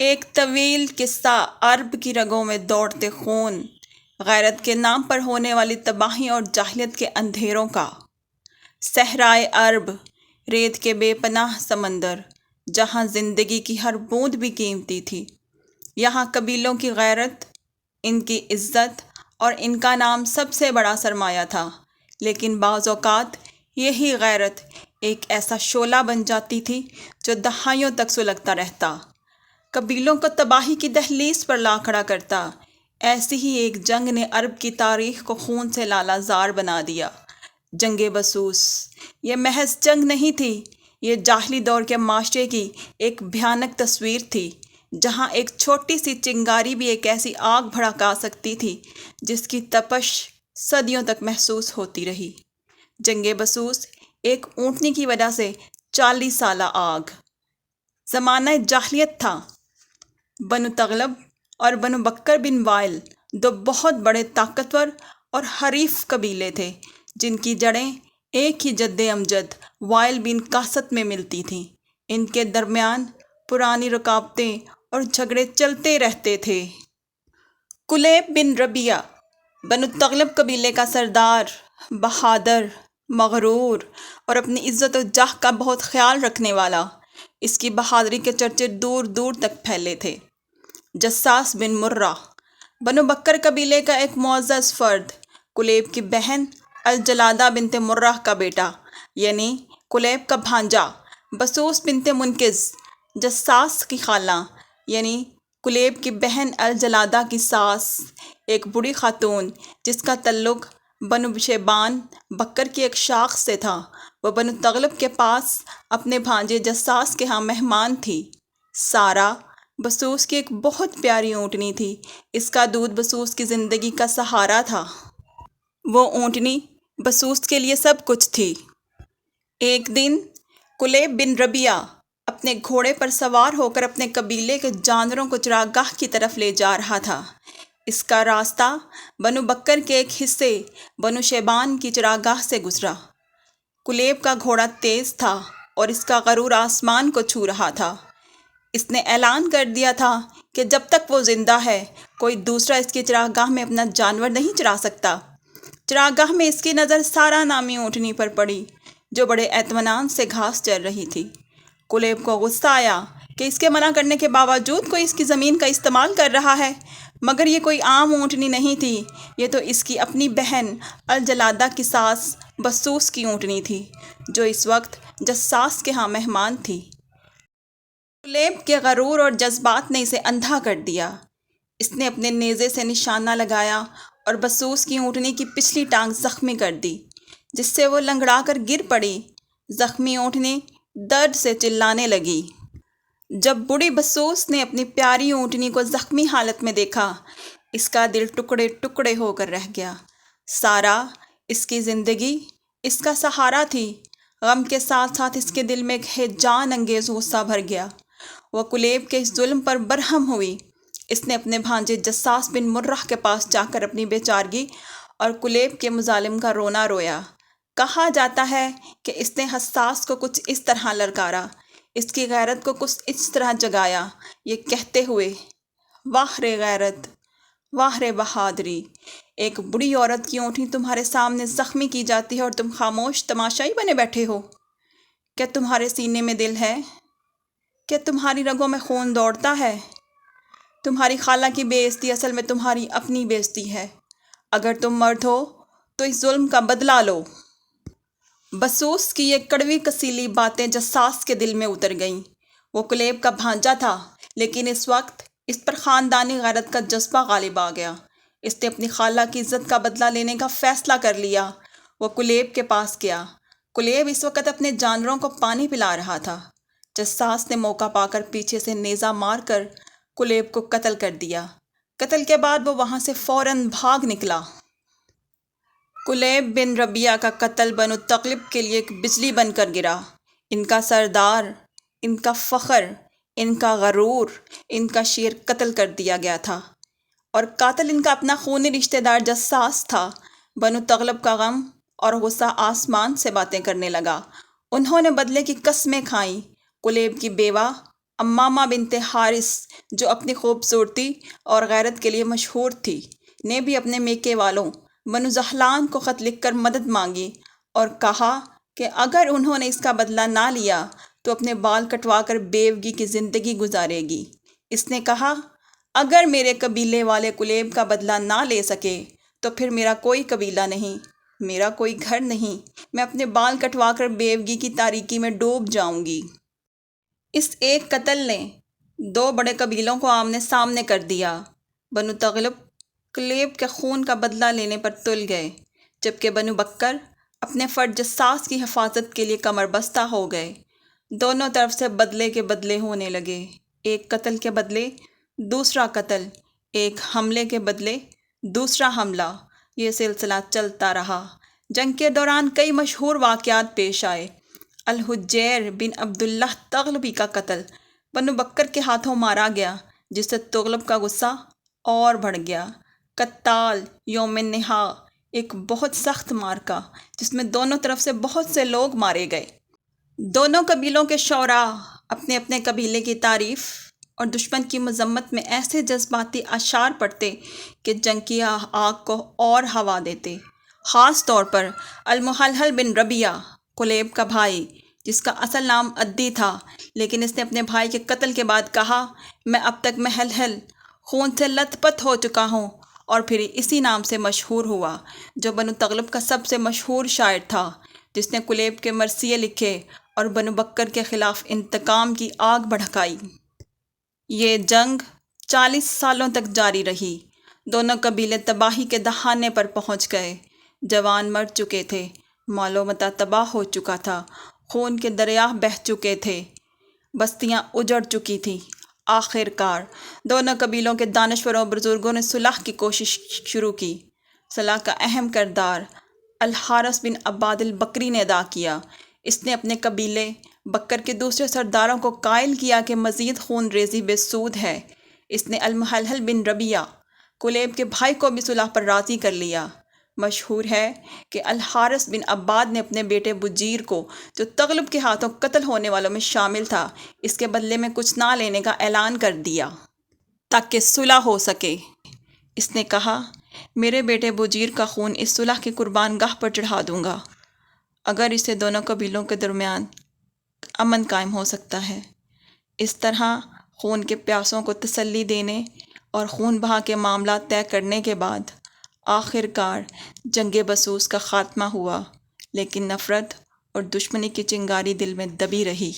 ایک طویل قصہ عرب کی رگوں میں دوڑتے خون، غیرت کے نام پر ہونے والی تباہی اور جاہلیت کے اندھیروں کا۔ صحرائے عرب، ریت کے بے پناہ سمندر، جہاں زندگی کی ہر بوند بھی قیمتی تھی۔ یہاں قبیلوں کی غیرت، ان کی عزت اور ان کا نام سب سے بڑا سرمایہ تھا۔ لیکن بعض اوقات یہی غیرت ایک ایسا شعلہ بن جاتی تھی جو دہائیوں تک سلگتا رہتا۔ قبیلوں کو تباہی کی دہلیز پر لا کھڑا کرتا۔ ایسی ہی ایک جنگ نے عرب کی تاریخ کو خون سے لالا زار بنا دیا۔ جنگ بسوس۔ یہ محض جنگ نہیں تھی، یہ جاہلی دور کے معاشرے کی ایک بھیانک تصویر تھی، جہاں ایک چھوٹی سی چنگاری بھی ایک ایسی آگ بھڑکا سکتی تھی، جس کی تپش صدیوں تک محسوس ہوتی رہی۔ جنگ بسوس ایک اونٹنی کی وجہ سے چالیس سالہ آگ۔ زمانہ جاہلیت تھا۔ بنو تغلب اور بنو بکر بن وائل دو بہت بڑے طاقتور اور حریف قبیلے تھے، جن کی جڑیں ایک ہی جد امجد وائل بن کاست میں ملتی تھیں۔ ان کے درمیان پرانی رکاوٹیں اور جھگڑے چلتے رہتے تھے۔ کلیب بن ربیہ بنو تغلب قبیلے کا سردار، بہادر، مغرور اور اپنی عزت و جاہ کا بہت خیال رکھنے والا، اس کی بہادری کے چرچے دور دور تک پھیلے تھے۔ جساس بن مرہ، بنو بکر قبیلے کا ایک معزز فرد، کلیب کی بہن الجلادہ بنت مرہ کا بیٹا یعنی کلیب کا بھانجا، بسوس بنت منکز، جساس کی خالہ یعنی کلیب کی بہن الجلادہ کی ساس، ایک بڑی خاتون جس کا تعلق بنو شیبان بکر کی ایک شاخ سے تھا، وہ بنو تغلب کے پاس اپنے بھانجے جساس کے ہاں مہمان تھی۔ سارا بسوس کی ایک بہت پیاری اونٹنی تھی۔ اس کا دودھ بسوس کی زندگی کا سہارا تھا۔ وہ اونٹنی بسوس کے لیے سب کچھ تھی۔ ایک دن کلیب بن ربیہ اپنے گھوڑے پر سوار ہو کر اپنے قبیلے کے جانوروں کو چراگاہ کی طرف لے جا رہا تھا۔ اس کا راستہ بنو بکر کے ایک حصے بنو شیبان کی چراگاہ سے گزرا۔ کلیب کا گھوڑا تیز تھا اور اس کا غرور آسمان کو چھو رہا تھا۔ اس نے اعلان کر دیا تھا کہ جب تک وہ زندہ ہے، کوئی دوسرا اس کی چراگاہ میں اپنا جانور نہیں چرا سکتا۔ چراگاہ میں اس کی نظر سارا نامی اونٹنی پر پڑی، جو بڑے اطمینان سے گھاس چر رہی تھی۔ کلیب کو غصہ آیا کہ اس کے منع کرنے کے باوجود کوئی اس کی زمین کا استعمال کر رہا ہے۔ مگر یہ کوئی عام اونٹنی نہیں تھی، یہ تو اس کی اپنی بہن الجلادہ کی ساس بسوس کی اونٹنی تھی، جو اس وقت جساس کے ہاں مہمان تھی۔ کلیب کے غرور اور جذبات نے اسے اندھا کر دیا۔ اس نے اپنے نیزے سے نشانہ لگایا اور بسوس کی اونٹنی کی پچھلی ٹانگ زخمی کر دی، جس سے وہ لنگڑا کر گر پڑی۔ زخمی اونٹنی درد سے چلانے لگی۔ جب بوڑھی بسوس نے اپنی پیاری اونٹنی کو زخمی حالت میں دیکھا، اس کا دل ٹکڑے ٹکڑے ہو کر رہ گیا۔ سارا، اس کی زندگی، اس کا سہارا تھی۔ غم کے ساتھ ساتھ اس کے دل میں ایک جان انگیز غصہ بھر گیا۔ وہ کلیب کے اس ظلم پر برہم ہوئی۔ اس نے اپنے بھانجے جساس بن مرہ کے پاس جا کر اپنی بے چارگی اور کلیب کے مظالم کا رونا رویا۔ کہا جاتا ہے کہ اس نے حساس کو کچھ اس طرح للکارا، اس کی غیرت کو کچھ اس طرح جگایا۔ یہ کہتے ہوئے واہ رے غیرت واہ رے بہادری، ایک بڑی عورت کی اونٹھی تمہارے سامنے زخمی کی جاتی ہے اور تم خاموش، تماشائی بنے بیٹھے ہو۔ کیا تمہارے سینے میں دل ہے؟ کیا تمہاری رگوں میں خون دوڑتا ہے۔ تمہاری خالہ کی بےعزتی اصل میں تمہاری اپنی بےزتی ہے۔ اگر تم مرد ہو تو اس ظلم کا بدلہ لو۔ بسوس کی یہ کڑوی کسیلی باتیں جساس کے دل میں اتر گئیں۔ وہ کلیب کا بھانجا تھا، لیکن اس وقت اس پر خاندانی غیرت کا جذبہ غالب آ گیا۔ اس نے اپنی خالہ کی عزت کا بدلہ لینے کا فیصلہ کر لیا۔ وہ کلیب کے پاس گیا۔ کلیب اس وقت اپنے جانوروں کو پانی پلا رہا تھا۔ جساس نے موقع پا کر پیچھے سے نیزہ مار کر کلیب کو قتل کر دیا۔ قتل کے بعد وہ وہاں سے فوراً بھاگ نکلا۔ کلیب بن ربیہ کا قتل بن التقلب کے لیے ایک بجلی بن کر گرا۔ ان کا سردار، ان کا فخر، ان کا غرور، ان کا شیر قتل کر دیا گیا تھا۔ اور قاتل ان کا اپنا خونی رشتہ دار جساس تھا۔ بن التغلب کا غم اور غصہ آسمان سے باتیں کرنے لگا۔ انہوں نے بدلے کی قسمیں کھائیں۔ کلیب کی بیوہ امامہ بنت حارث جو اپنی خوبصورتی اور غیرت کے لیے مشہور تھی، نے بھی اپنے میکے والوں بنو زحلان کو خط لکھ کر مدد مانگی اور کہا کہ اگر انہوں نے اس کا بدلہ نہ لیا تو اپنے بال کٹوا کر بیوگی کی زندگی گزارے گی۔ اس نے کہا، اگر میرے قبیلے والے کلیب کا بدلہ نہ لے سکے تو پھر میرا کوئی قبیلہ نہیں، میرا کوئی گھر نہیں، میں اپنے بال کٹوا کر بیوگی کی تاریکی میں ڈوب جاؤں گی۔ اس ایک قتل نے دو بڑے قبیلوں کو آمنے سامنے کر دیا۔ بنو تغلب کلیب کے خون کا بدلہ لینے پر تل گئے، جبکہ بنو بکر اپنے فرد جساس کی حفاظت کے لیے کمر بستہ ہو گئے۔ دونوں طرف سے بدلے کے بدلے ہونے لگے۔ ایک قتل کے بدلے، دوسرا قتل۔ ایک حملے کے بدلے، دوسرا حملہ۔ یہ سلسلہ چلتا رہا۔ جنگ کے دوران کئی مشہور واقعات پیش آئے۔ الحجیر بن عبداللہ تغلبی کا قتل۔ بنو بکر کے ہاتھوں مارا گیا، جس سے تغلب کا غصہ اور بڑھ گیا۔ قتال یوم نہا، ایک بہت سخت مارکا جس میں دونوں طرف سے بہت سے لوگ مارے گئے۔ دونوں قبیلوں کے شعراء اپنے اپنے قبیلے کی تعریف اور دشمن کی مذمت میں ایسے جذباتی اشعار پڑھتے کہ جنگ کی آگ کو اور ہوا دیتے۔ خاص طور پر المحلحل بن ربیہ کلیب کا بھائی جس کا اصل نام ادی تھا، لیکن اس نے اپنے بھائی کے قتل کے بعد کہا، میں اب تک محلحل خون سے لت پت ہو چکا ہوں۔ اور پھر اسی نام سے مشہور ہوا، جو بنو تغلب کا سب سے مشہور شاعر تھا، جس نے کلیب کے مرثیے لکھے اور بنو بکر کے خلاف انتقام کی آگ بڑھکائی یہ جنگ چالیس سالوں تک جاری رہی۔ دونوں قبیلے تباہی کے دہانے پر پہنچ گئے۔ جوان مر چکے تھے معلومتا تباہ ہو چکا تھا۔ خون کے دریا بہہ چکے تھے۔ بستیاں اجڑ چکی تھیں۔ آخر کار، دونوں قبیلوں کے دانشوروں، بزرگوں نے صلح کی کوشش شروع کی۔ صلاح کا اہم کردار الحارث بن عباد البکری نے ادا کیا۔ اس نے اپنے قبیلے بکر کے دوسرے سرداروں کو قائل کیا کہ مزید خون ریزی بے سود ہے۔ اس نے المحلحل بن ربیہ کلیب کے بھائی کو بھی صلح پر راضی کر لیا۔ مشہور ہے کہ الحارث بن عباد نے اپنے بیٹے بجیر کو جو تغلب کے ہاتھوں قتل ہونے والوں میں شامل تھا، اس کے بدلے میں کچھ نہ لینے کا اعلان کر دیا تاکہ صلح ہو سکے۔ اس نے کہا، میرے بیٹے بجیر کا خون اس صلح کی قربان گاہ پر چڑھا دوں گا۔ اگر اسے دونوں قبیلوں کے درمیان امن قائم ہو سکتا ہے۔ اس طرح خون کے پیاسوں کو تسلی دینے اور خون بہا کے معاملات طے کرنے کے بعد آخر کار جنگ بسوس کا خاتمہ ہوا، لیکن نفرت اور دشمنی کی چنگاری دل میں دبی رہی۔